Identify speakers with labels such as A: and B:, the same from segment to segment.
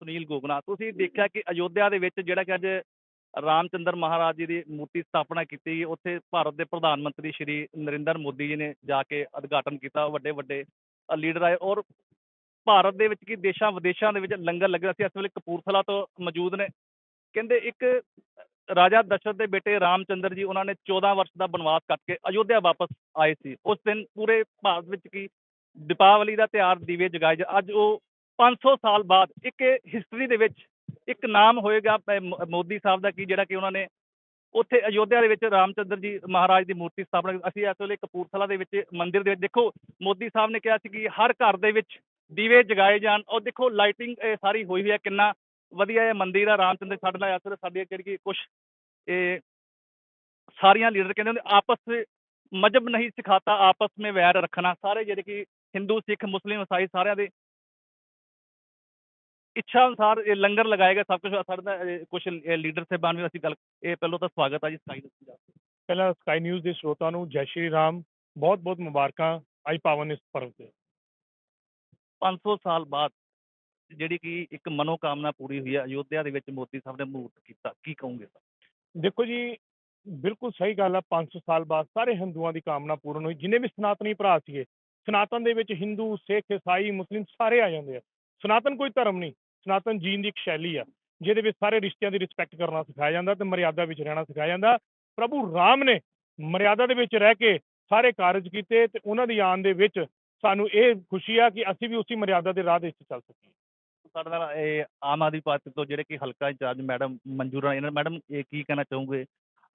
A: ਸੁਨੀਲ ਗੋਗਨਾ ਤੁਸੀਂ ਦੇਖਿਆ ਕਿ ਅਯੋਧਿਆ ਦੇ ਵਿੱਚ ਜਿਹੜਾ ਕਿ ਅੱਜ ਰਾਮਚੰਦਰ ਮਹਾਰਾਜ ਜੀ ਦੀ ਮੂਰਤੀ ਸਥਾਪਨਾ ਕੀਤੀ ਗਈ, ਉੱਥੇ ਭਾਰਤ ਦੇ ਪ੍ਰਧਾਨ ਮੰਤਰੀ ਸ਼੍ਰੀ ਨਰਿੰਦਰ ਮੋਦੀ ਜੀ ਨੇ ਜਾ ਕੇ ਉਦਘਾਟਨ ਕੀਤਾ, ਵੱਡੇ ਵੱਡੇ ਲੀਡਰ ਆਏ ਔਰ ਭਾਰਤ ਦੇ ਵਿੱਚ ਕੀ ਦੇਸ਼ਾਂ ਵਿਦੇਸ਼ਾਂ ਦੇ ਵਿੱਚ ਲੰਗਰ ਲੱਗਿਆ ਸੀ, ਇਸ ਵੇਲੇ ਕਪੂਰਥਲਾ ਤੋਂ ਮੌਜੂਦ ਨੇ। ਕਹਿੰਦੇ ਇੱਕ ਰਾਜਾ ਦਸ਼ਰਥ ਦੇ ਬੇਟੇ ਰਾਮਚੰਦਰ ਜੀ, ਉਹਨਾਂ ਨੇ 14 ਵਰਸ਼ ਦਾ ਬਨਵਾਸ ਕੱਟ ਕੇ ਅਯੋਧਿਆ ਵਾਪਸ ਆਏ ਸੀ। ਉਸ ਦਿਨ ਪੂਰੇ ਭਾਰਤ ਵਿੱਚ ਕੀ ਦੀਪਾਵਲੀ ਦਾ ਤਿਉਹਾਰ ਦੀਵੇ ਜਗਾਏ ਜਾ, ਅੱਜ ਉਹ 500 ਸਾਲ ਬਾਅਦ ਇੱਕ ਹਿਸਟਰੀ ਦੇ ਵਿੱਚ ਇੱਕ ਨਾਮ ਹੋਏਗਾ ਮ- ਮੋਦੀ ਸਾਹਿਬ ਦਾ ਕੀ, ਜਿਹੜਾ ਕਿ ਉਹਨਾਂ ਨੇ ਉੱਥੇ ਅਯੋਧਿਆ ਦੇ ਵਿੱਚ ਰਾਮਚੰਦਰ ਜੀ ਮਹਾਰਾਜ ਦੀ ਮੂਰਤੀ ਸਥਾਪਨਾ ਅਸੀਂ ਇਸ ਵੇਲੇ ਕਪੂਰਥਲਾ ਦੇ ਵਿੱਚ ਮੰਦਿਰ ਦੇ ਵਿੱਚ ਦੇਖੋ, ਮੋਦੀ ਸਾਹਿਬ ਨੇ ਕਿਹਾ ਸੀ ਕਿ ਹਰ ਘਰ ਦੇ ਵਿੱਚ ਦੀਵੇ ਜਗਾਏ ਜਾਣ। ਔਰ ਦੇਖੋ ਲਾਈਟਿੰਗ ਸਾਰੀ ਹੋਈ ਹੋਈ ਹੈ, ਕਿੰਨਾ ਵਧੀਆ ਇਹ ਮੰਦਿਰ ਆ, ਰਾਮਚੰਦਰ ਸਾਡੇ ਨਾਲ ਇਸ ਵੇਲੇ ਸਾਡੀ ਜਿਹੜੀ ਕੁਝ ਇਹ ਸਾਰੀਆਂ ਲੀਡਰ ਕਹਿੰਦੇ ਹੁੰਦੇ, ਆਪਸ ਵਿੱਚ ਮਜਬ ਨਹੀਂ ਸਿਖਾਤਾ, ਆਪਸ ਵਿੱਚ ਵੈਰ ਰੱਖਣਾ। ਸਾਰੇ ਜਿਹੜੇ ਕਿ ਹਿੰਦੂ, ਸਿੱਖ, ਮੁਸਲਿਮ, ਈਸਾਈ ਸਾਰਿਆਂ ਦੇ ਇੱਛਾ ਅਨੁਸਾਰ ਇਹ ਲੰਗਰ ਲਗਾਏਗਾ ਸਭ ਕੁਝ ਸਾਡੇ ਕੁਝ ਲੀਡਰ ਸਾਹਿਬਾਨ ਵੀ ਅਸੀਂ ਗੱਲ ਇਹ ਪਹਿਲਾਂ ਤਾਂ ਸਵਾਗਤ ਆ ਜੀ ਸਕਾਈ ਦੇ ਪੰਜਾਬ
B: ਪਹਿਲਾਂ ਸਕਾਈ ਨਿਊਜ਼ ਦੇ ਸਰੋਤਾਂ ਨੂੰ ਜੈ ਸ਼੍ਰੀ ਰਾਮ ਬਹੁਤ ਬਹੁਤ ਮੁਬਾਰਕਾਂ ਅੱਜ ਪਾਵਨ ਇਸ ਪਰਵ ਤੇ।
A: 500 ਸਾਲ ਬਾਅਦ ਜਿਹੜੀ ਕਿ ਇੱਕ ਮਨੋਕਾਮਨਾ ਪੂਰੀ ਹੋਈ ਹੈ ਅਯੋਧਿਆ ਦੇ ਵਿੱਚ ਮੋਦੀ ਸਾਹਿਬ ਨੇ ਮੂਰਤ ਕੀਤਾ ਕੀ ਕਹੋਗੇ?
B: ਦੇਖੋ ਜੀ ਬਿਲਕੁਲ ਸਹੀ ਗੱਲ ਆ 500 ਸਾਲ ਬਾਅਦ ਸਾਰੇ ਹਿੰਦੂਆਂ ਦੀ ਕਾਮਨਾ ਪੂਰਨ ਹੋਈ ਜਿੰਨੇ ਵੀ ਸਨਾਤਨੀ ਭਰਾ ਸੀਗੇ ਸਨਾਤਨ ਦੇ ਵਿੱਚ ਹਿੰਦੂ ਸਿੱਖ ਈਸਾਈ ਮੁਸਲਿਮ ਸਾਰੇ ਆ ਜਾਂਦੇ ਆ। ਸਨਾਤਨ ਕੋਈ ਧਰਮ ਨਹੀਂ ਸਨਾਤਨ ਜੀਨ ਦੀ ਇੱਕ ਸ਼ੈਲੀ ਆ, ਜਿਹਦੇ ਵਿੱਚ ਸਾਰੇ ਰਿਸ਼ਤਿਆਂ ਦੀ ਰਿਸਪੈਕਟ ਕਰਨਾ ਸਿਖਾਇਆ ਜਾਂਦਾ ਤੇ ਮਰਿਆਦਾ ਵਿੱਚ ਰਹਿਣਾ ਸਿਖਾਇਆ ਜਾਂਦਾ। ਪ੍ਰਭੂ ਰਾਮ ਨੇ ਮਰਿਆਦਾ ਦੇ ਵਿੱਚ ਰਹਿ ਕੇ ਸਾਰੇ ਕਾਰਜ ਕੀਤੇ ਤੇ ਉਹਨਾਂ ਦੀ ਆਨ ਦੇ ਵਿੱਚ ਸਾਨੂੰ ਇਹ ਖੁਸ਼ੀ ਆ ਕਿ ਅਸੀਂ ਵੀ ਉਸੇ ਮਰਿਆਦਾ ਦੇ ਰਾਹ ਦੇ ਵਿੱਚ ਚੱਲ ਸਕੀਏ।
A: ਸਾਡੇ ਨਾਲ ਇਹ ਆਮ ਆਦਮੀ ਪਾਰਟੀ ਤੋਂ ਜਿਹੜੇ ਕਿ ਹਲਕਾ ਇੰਚਾਰਜ ਮੈਡਮ ਮਨਜੂਰ ਰਾਣੀ ਨੇ ਮੈਡਮ ਇਹ ਕੀ ਕਹਿਣਾ ਚਾਹੋਗੇ?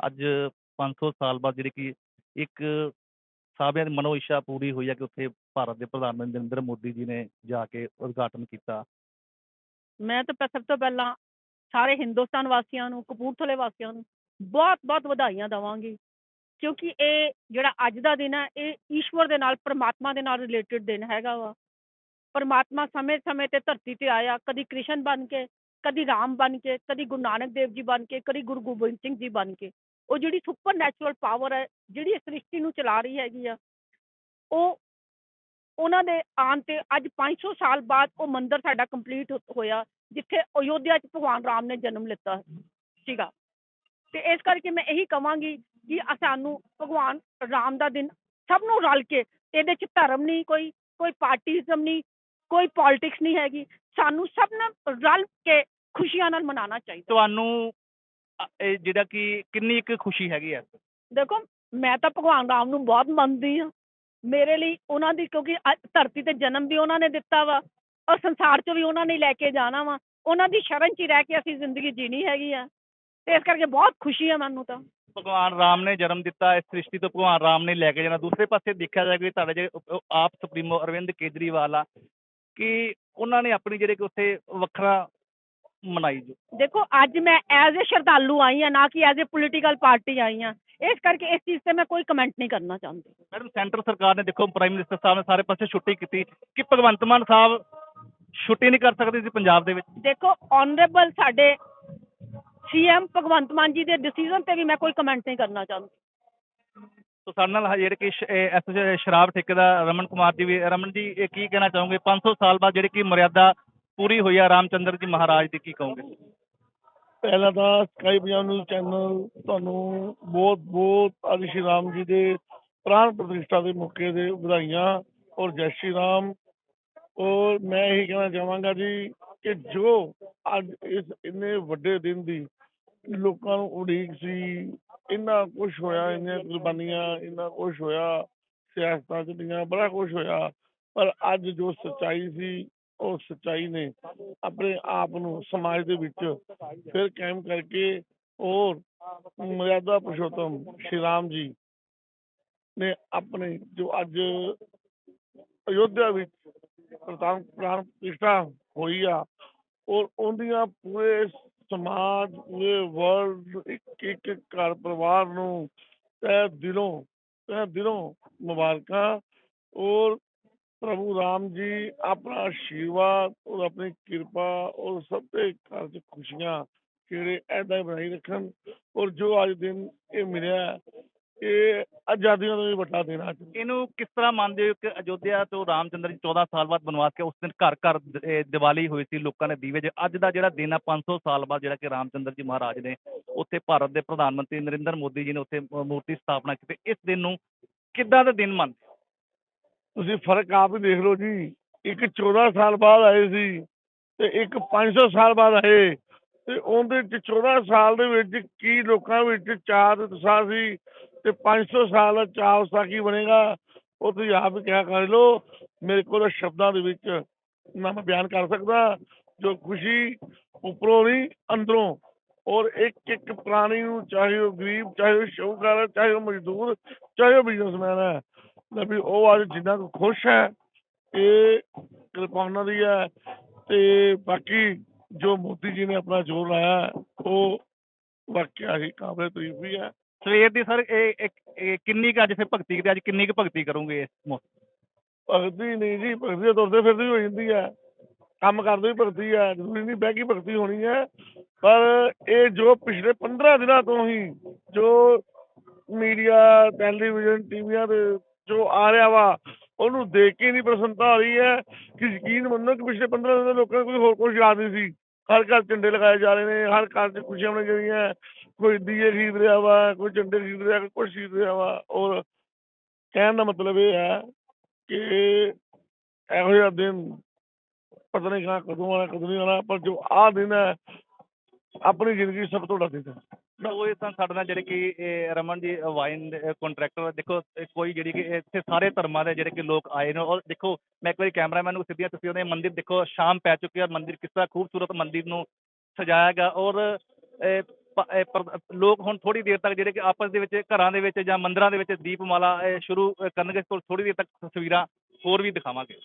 A: ਅੱਜ 500 ਸਾਲ ਬਾਅਦ ਜਿਹੜੀ ਕਿ ਇੱਕ ਸਾਬਿਆਂ ਦੀ ਮਨੋ ਇੱਛਾ ਪੂਰੀ ਹੋਈ ਹੈ ਕਿ ਉੱਥੇ ਭਾਰਤ ਦੇ ਪ੍ਰਧਾਨ ਮੰਤਰੀ ਨਰਿੰਦਰ ਮੋਦੀ ਜੀ ਨੇ ਜਾ ਕੇ ਉਦਘਾਟਨ ਕੀਤਾ।
C: ਮੈਂ ਤਾਂ ਸਭ ਤੋਂ ਪਹਿਲਾਂ ਸਾਰੇ ਹਿੰਦੁਸਤਾਨ ਵਾਸੀਆਂ ਨੂੰ, ਕਪੂਰਥਲੇ ਵਾਸੀਆਂ ਨੂੰ ਬਹੁਤ ਬਹੁਤ ਵਧਾਈਆਂ ਦਵਾਂਗੀ। ਕਿਉਂਕਿ ਇਹ ਜਿਹੜਾ ਅੱਜ ਦਾ ਦਿਨ ਹੈ, ਇਹ ਈਸ਼ਵਰ ਦੇ ਨਾਲ, ਪ੍ਰਮਾਤਮਾ ਦੇ ਨਾਲ ਰਿਲੇਟਡ ਦਿਨ ਹੈਗਾ ਵਾ। ਪਰਮਾਤਮਾ ਸਮੇਂ-ਸਮੇਂ ਤੇ ਧਰਤੀ ਤੇ ਆਇਆ, ਕਦੀ ਕ੍ਰਿਸ਼ਨ ਬਣ ਕੇ, ਕਦੀ ਰਾਮ ਬਣ ਕੇ, ਕਦੀ ਗੁਰੂ ਨਾਨਕ ਦੇਵ ਜੀ ਬਣ ਕੇ, ਕਦੀ ਗੁਰੂ ਗੋਬਿੰਦ ਸਿੰਘ ਜੀ ਬਣ ਕੇ। ਉਹ ਜਿਹੜੀ ਸੁਪਰ ਨੈਚੁਰਲ ਪਾਵਰ ਹੈ, ਜਿਹੜੀ ਇਸ ਸ੍ਰਿਸ਼ਟੀ ਨੂੰ ਚਲਾ ਰਹੀ ਹੈਗੀ ਆ, ਉਹ ਉਹਨਾਂ ਦੇ ਆਉਣ ਤੇ ਅੱਜ 500 ਸਾਲ ਬਾਅਦ ਉਹ ਮੰਦਿਰ ਸਾਡਾ ਕੰਪਲੀਟ ਹੋਇਆ ਜਿੱਥੇ ਅਯੋਧਿਆ 'ਚ ਭਗਵਾਨ ਰਾਮ ਨੇ ਜਨਮ ਲਿੱਤਾ ਸੀਗਾ। ਤੇ ਇਸ ਕਰਕੇ ਮੈਂ ਇਹੀ ਕਵਾਂਗੀ ਕਿ ਸਾਨੂੰ ਭਗਵਾਨ ਰਾਮ ਦਾ ਦਿਨ ਸਭ ਨੂੰ ਰਲ ਕੇ ਇਹਦੇ 'ਚ ਧਰਮ ਨਹੀਂ ਕੋਈ ਕੋਈ ਪਾਰਟੀਜ਼ਮ ਨਹੀਂ ਕੋਈ ਪੋਲਿਟਿਕਸ ਨਹੀਂ ਹੈਗੀ ਸਾਨੂੰ ਸਭ ਨਾਲ ਰਲ ਕੇ ਖੁਸ਼ੀਆਂ ਨਾਲ ਮਨਾਉਣਾ ਚਾਹੀਦਾ।
A: ਤੁਹਾਨੂੰ ਜਿਹੜਾ ਕਿ ਕਿੰਨੀ ਇੱਕ ਖੁਸ਼ੀ ਹੈਗੀ ਹੈ
C: ਦੇਖੋ ਮੈਂ ਤਾਂ ਭਗਵਾਨ ਰਾਮ ਨੂੰ ਬਹੁਤ ਮੰਨਦੀ ਹਾਂ। ਮੇਰੇ ਲਈ ਉਹਨਾਂ ਦੀ ਕਿਉਂਕਿ ਧਰਤੀ ਤੇ ਜਨਮ ਵੀ ਉਹਨਾਂ ਨੇ ਦਿੱਤਾ ਵਾ ਔਰ ਸੰਸਾਰ 'ਚ ਵੀ ਉਹਨਾਂ ਨੇ ਲੈ ਕੇ ਜਾਣਾ ਵਾ। ਉਹਨਾਂ ਦੀ ਸ਼ਰਨ 'ਚ ਹੀ ਰਹਿ ਕੇ ਅਸੀਂ ਜ਼ਿੰਦਗੀ ਜੀਣੀ ਹੈਗੀ ਆ। ਤੇ ਇਸ ਕਰਕੇ ਬਹੁਤ ਖੁਸ਼ੀ ਆ ਮੈਨੂੰ ਤਾਂ।
A: ਭਗਵਾਨ ਰਾਮ ਨੇ ਜਨਮ ਦਿੱਤਾ ਇਸ ਸ੍ਰਿਸ਼ਟੀ ਤੋਂ ਭਗਵਾਨ ਰਾਮ ਨੇ ਲੈ ਕੇ ਜਾਣਾ। ਦੂਸਰੇ ਪਾਸੇ ਦੇਖਿਆ ਜਾਏ ਕਿ ਤੁਹਾਡੇ ਜਿਹੜੇ ਆਪ ਸੁਪਰੀਮੋ ਅਰਵਿੰਦ ਕੇਜਰੀਵਾਲ ਆ ਕਿ ਉਹਨਾਂ ਨੇ ਆਪਣੀ ਜਿਹੜੇ ਕਿ ਉੱਥੇ ਵੱਖਰਾ ਮਨਾਈ ਜੋ।
C: ਦੇਖੋ ਅੱਜ ਮੈਂ ਐਜ਼ ਅ ਸ਼ਰਧਾਲੂ ਆਈ ਆ ਨਾ ਕਿ ਐਜ਼ ਅ ਪੋਲੀਟੀਕਲ ਪਾਰਟੀ ਆਈ ਆ। ਇਸ ਕਰਕੇ ਇਸ ਚੀਜ਼ ਤੇ ਮੈਂ ਕੋਈ ਕਮੈਂਟ ਨਹੀਂ ਕਰਨਾ ਚਾਹੁੰਦੀ।
A: ਮੈਡਮ ਸੈਂਟਰ ਸਰਕਾਰ ਨੇ ਦੇਖੋ ਪ੍ਰਾਈਮ ਮਿਨਿਸਟਰ ਸਾਹਿਬ ਨੇ ਸਾਰੇ ਪਾਸੇ ਛੁੱਟੀ ਕੀਤੀ। ਕਿ ਭਗਵੰਤ ਮਾਨ ਸਾਹਿਬ ਛੁੱਟੀ ਨਹੀਂ ਕਰ ਸਕਦੇ ਸੀ ਪੰਜਾਬ ਦੇ ਵਿੱਚ?
C: ਦੇਖੋ ਆਨਰੇਬਲ ਸਾਡੇ ਸੀਐਮ ਭਗਵੰਤ ਮਾਨ ਜੀ ਦੇ ਡਿਸੀਜਨ ਤੇ ਵੀ ਮੈਂ ਕੋਈ ਕਮੈਂਟ ਨਹੀਂ ਕਰਨਾ ਚਾਹੁੰਦੀ।
A: ਤੋ ਸਾਡੇ ਨਾਲ ਜਿਹੜੇ ਕਿ ਸ਼- ਸ਼ਰਾਬ ਠੇਕੇਦਾਰ ਰਮਨ ਕੁਮਾਰ ਜੀ ਵੀ ਰਮਨ ਜੀ ਇਹ ਕੀ ਕਹਿਣਾ ਚਾਹੋਗੇ? 500 ਸਾਲ ਬਾਅਦ ਜਿਹੜੀ ਕਿ ਮਰਿਆਦਾ ਪੂਰੀ ਹੋਈ ਆ ਰਾਮਚੰਦਰ ਜੀ ਮਹਾਰਾਜ ਦੀ ਕੀ ਕਹੋਗੇ?
D: ਪਹਿਲਾਂ ਤਾਂ ਸਕਾਈ ਪੰਜਾਬ ਨਿਊਜ਼ ਚੈਨਲ ਤੁਹਾਨੂੰ ਬਹੁਤ ਬਹੁਤ ਆਦਿ ਸ਼੍ਰੀ ਰਾਮ ਜੀ ਦੇ ਪ੍ਰਾਣ ਪ੍ਰਤਿਸ਼ਠਾ ਦੇ ਮੌਕੇ ਦੇ ਵਧਾਈਆਂ ਔਰ ਜੈ ਸ਼੍ਰੀ ਰਾਮ। ਔਰ ਮੈਂ ਇਹੀ ਕਹਿਣਾ ਚਾਹਾਂਗਾ ਜੀ ਕਿ ਜੋ ਅੱਜ ਇਸ ਇੰਨੇ ਵੱਡੇ ਦਿਨ ਦੀ ਲੋਕਾਂ ਨੂੰ ਉਡੀਕ ਸੀ, ਇੰਨਾ ਕੁਝ ਹੋਇਆ, ਇੰਨੀਆਂ ਕੁਰਬਾਨੀਆਂ, ਇੰਨਾ ਕੁਝ ਹੋਇਆ, ਸਿਆਸਤਾਂ ਚੱਲੀਆਂ ਬੜਾ ਕੁਝ ਹੋਇਆ, ਪਰ ਅੱਜ ਜੋ ਸਚਾਈ ਸੀ ਉਹ ਸੱਚਾਈ ਨੇ ਆਪਣੇ ਆਪ ਨੂੰ ਸਮਾਜ ਦੇ ਵਿੱਚ ਫਿਰ ਕਾਇਮ ਕਰਕੇ ਔਰ ਮਰਿਆਦਾ ਪੁਰਸ਼ੋਤਮ ਸ਼੍ਰੀ ਰਾਮ ਜੀ ਨੇ ਆਪਣੇ ਜੋ ਅੱਜ ਅਯੋਧਿਆ ਵਿੱਚ ਪ੍ਰਧਾਨ ਪ੍ਰਾਣ ਪ੍ਰਤਿਸ਼ਠਾ ਹੋਈ ਆ, ਔਰ ਉਹਦੀਆਂ ਪੂਰੇ ਸਮਾਜ, ਪੂਰੇ ਵਰਲਡ ਇੱਕ ਇੱਕ ਘਰ ਪਰਿਵਾਰ ਨੂੰ ਤਹਿ ਦਿਲੋਂ ਤਹਿ ਦਿਲੋਂ ਮੁਬਾਰਕਾਂ, ਔਰ ਪ੍ਰਭੂ ਰਾਮ ਜੀ, ਆਪਣਾ ਆਸ਼ੀਰਵਾਦ, ਔਰ ਆਪਣੀ ਕਿਰਪਾ, ਔਰ ਸਭ ਦੇ ਘਰ 'ਚ ਖੁਸ਼ੀਆਂ ਜਿਹੜੇ ਐਦਾਂ ਹੀ ਬਣਾਈ ਰੱਖਣ। ਔਰ ਜੋ ਅੱਜ ਦਿਨ ਇਹ ਮਿਲਿਆ, ਇਹ ਆਜ਼ਾਦੀਆਂ ਤੋਂ ਵੀ ਵੱਡਾ ਦਿਨ ਆ
A: ਇਹਨੂੰ ਕਿਸ ਤਰ੍ਹਾਂ ਮੰਨਦੇ ਹੋ ਕਿ ਅਯੋਧਿਆ ਤੋਂ ਰਾਮਚੰਦਰ ਜੀ 14 ਸਾਲ ਬਾਅਦ ਬਨਵਾਸ ਕੇ ਉਸ ਦਿਨ ਘਰ ਘਰ ਦੀਵਾਲੀ ਹੋਈ ਸੀ ਲੋਕਾਂ ਨੇ ਦੀਵੇ ਜੇ ਅੱਜ ਦਾ ਜਿਹੜਾ ਦਿਨ ਆ 500 ਸਾਲ ਬਾਅਦ ਜਿਹੜਾ ਕਿ ਰਾਮਚੰਦਰ ਜੀ ਮਹਾਰਾਜ ਨੇ ਉੱਥੇ ਭਾਰਤ ਦੇ ਪ੍ਰਧਾਨ ਮੰਤਰੀ ਨਰਿੰਦਰ ਮੋਦੀ ਜੀ ਨੇ ਉੱਥੇ ਮੂਰਤੀ ਸਥਾਪਨਾ ਕੀਤੀ। ਇਸ ਦਿਨ ਨੂੰ ਕਿੱਦਾਂ ਦਾ ਦਿਨ ਮੰਨਦੇ
D: ਤੁਸੀਂ ਫ਼ਰਕ ਆਪ ਹੀ ਦੇਖ ਲਓ ਜੀ। ਇੱਕ 14 ਸਾਲ ਬਾਅਦ ਆਏ ਸੀ ਤੇ ਇੱਕ 500 ਸਾਲ ਬਾਅਦ ਆਏ। ਤੇ ਉਹਦੇ ਚ 14 ਸਾਲ ਦੇ ਵਿੱਚ ਕੀ ਲੋਕਾਂ ਵਿੱਚ ਚਾਹ ਤੇ ਉਤਸ਼ਾਹ ਸੀ ਤੇ 500 ਸਾਲ ਦਾ ਚਾਹ ਉਤਸ਼ਾਹ ਕੀ ਬਣੇਗਾ, ਉਹ ਤੁਸੀਂ ਆਪ ਹੀ ਕਿਹਾ ਕਰ ਲਓ। ਮੇਰੇ ਕੋਲ ਸ਼ਬਦਾਂ ਦੇ ਵਿੱਚ ਨਾ ਮੈਂ ਬਿਆਨ ਕਰ ਸਕਦਾ, ਜੋ ਖੁਸ਼ੀ ਉੱਪਰੋਂ ਨਹੀਂ, ਅੰਦਰੋਂ। ਔਰ ਇੱਕ ਇੱਕ ਪ੍ਰਾਣੀ ਨੂੰ ਚਾਹੇ ਉਹ ਗਰੀਬ, ਚਾਹੇ ਉਹ ਸ਼ਾਹੂਕਾਰ ਹੈ ਚਾਹੇ ਉਹ ਮਜ਼ਦੂਰ, ਚਾਹੇ ਉਹ ਬਿਜ਼ਨਸਮੈਨ ਹੈ। ਲੈ ਵੀ ਉਹ ਅੱਜ ਜਿੰਨਾ ਕੁ ਖੁਸ਼ ਹੈ ਇਹ ਕਿਰਪਾ ਉਹਨਾਂ ਦੀ ਹੈ ਤੇ ਬਾਕੀ ਜੋ ਮੋਦੀ ਜੀ ਨੇ ਆਪਣਾ ਜ਼ੋਰ ਲਾਇਆ ਉਹ ਵਾਕਿਆ ਹੀ ਕਾਬਲੇ ਤਾਰੀਫ ਵੀ ਹੈ।
A: ਸਵੇਰ ਦੀ ਸਰ ਇਹ ਕਿੰਨੀ ਕੁ ਅੱਜ ਫਿਰ ਭਗਤੀ ਕੀਤੀ ਅੱਜ ਕਿੰਨੀ ਕੁ ਭਗਤੀ ਕਰੋਗੇ ਇਸ
D: ਭਗਤੀ ਨਹੀਂ ਜੀ ਭਗਤੀ ਤਾਂ ਤੁਰਦੇ ਫਿਰਦੇ ਹੀ ਜਾਂਦੀ ਹੈ। ਕੰਮ ਕਰਦੇ ਵੀ ਭਗਤੀ ਹੈ ਜ਼ਰੂਰੀ ਨਹੀਂ ਬਹਿ ਕੇ ਭਗਤੀ ਹੋਣੀ ਹੈ। ਪਰ ਇਹ ਜੋ ਪਿਛਲੇ 15 ਦਿਨਾਂ ਤੋਂ ਹੀ ਜੋ ਮੀਡੀਆ ਟੈਲੀਵਿਜ਼ਨ ਟੀਵੀਆਂ ਤੇ ਜੋ ਆ ਰਿਹਾ ਵਾ, ਉਹਨੂੰ ਦੇਖ ਕੇ ਨਹੀਂ ਪ੍ਰਸੰਨਤਾ ਆ ਰਹੀ ਹੈ ਕਿ ਯਕੀਨ ਮੰਨੋ ਕਿ ਪਿਛਲੇ 15 ਦਿਨਾਂ ਤੋਂ ਲੋਕਾਂ ਨੂੰ ਕੋਈ ਹੋਰ ਕੁਝ ਯਾਦ ਨਹੀਂ ਸੀ। ਹਰ ਘਰ ਝੰਡੇ ਲਗਾਏ ਜਾ ਰਹੇ ਨੇ, ਹਰ ਘਰ 'ਚ ਖੁਸ਼ੀਆਂ ਮਨਾਈਆਂ ਜਾਂਦੀਆਂ ਕੋਈ ਦੀਏ ਖਰੀਦ ਰਿਹਾ ਵਾ, ਕੋਈ ਝੰਡੇ ਖਰੀਦ ਰਿਹਾ, ਕੋਈ ਕੁਛ ਖਰੀਦ ਰਿਹਾ ਵਾ। ਔਰ ਕਹਿਣ ਦਾ ਮਤਲਬ ਇਹ ਹੈ ਕਿ ਇਹੋ ਜਿਹਾ ਦਿਨ ਪਤਾ ਨਹੀਂ ਕਹਾਂ ਕਦੋਂ ਆਣਾ ਕਦੋਂ ਨਹੀਂ ਆਣਾ ਪਰ ਜੋ ਆਹ ਦਿਨ ਹੈ, ਆਪਣੀ ਜ਼ਿੰਦਗੀ ਸਭ ਤੋਂ ਵੱਡਾ ਦਿਨ ਹੈ।
A: ਉਹ ਇਸ ਸਾਡੇ ਨਾਲ ਜਿਹੜੇ ਕਿ ਇਹ ਰਮਨ ਜੀ ਵਾਈਨ ਦੇ ਕੰਟਰੈਕਟਰ ਦੇਖੋ, ਇਹ ਕੋਈ ਜਿਹੜੀ ਕਿ ਇੱਥੇ ਸਾਰੇ ਧਰਮਾਂ ਦੇ ਜਿਹੜੇ ਕਿ ਲੋਕ ਆਏ ਨੇ, ਔਰ ਦੇਖੋ, ਮੈਂ ਇੱਕ ਵਾਰੀ ਕੈਮਰਾਮੈਨ ਨੂੰ ਸਿੱਧੀਆਂ ਤੁਸੀਂ ਉਹਦੇ ਮੰਦਿਰ ਦੇਖੋ, ਸ਼ਾਮ ਪੈ ਚੁੱਕੀ ਹੈ, ਮੰਦਿਰ ਕਿਸ ਤਰ੍ਹਾਂ ਖੂਬਸੂਰਤ ਮੰਦਿਰ ਨੂੰ ਸਜਾਇਆ ਗਿਆ, ਔਰ ਇਹ ਪ- ਇਹ ਪਰ- ਲੋਕ ਹੁਣ ਥੋੜੀ ਦੇਰ ਤੱਕ ਜਿਹੜੇ ਕਿ ਆਪਸ ਦੇ ਵਿੱਚ, ਘਰਾਂ ਦੇ ਵਿੱਚ ਜਾਂ ਮੰਦਿਰਾਂ ਦੇ ਵਿੱਚ ਦੀਪਮਾਲਾ ਇਹ ਸ਼ੁਰੂ ਕਰਨਗੇ ਥੋੜੀ ਦੇਰ ਤੱਕ ਤਸਵੀਰਾਂ ਹੋਰ ਵੀ ਦਿਖਾਵਾਂਗੇ।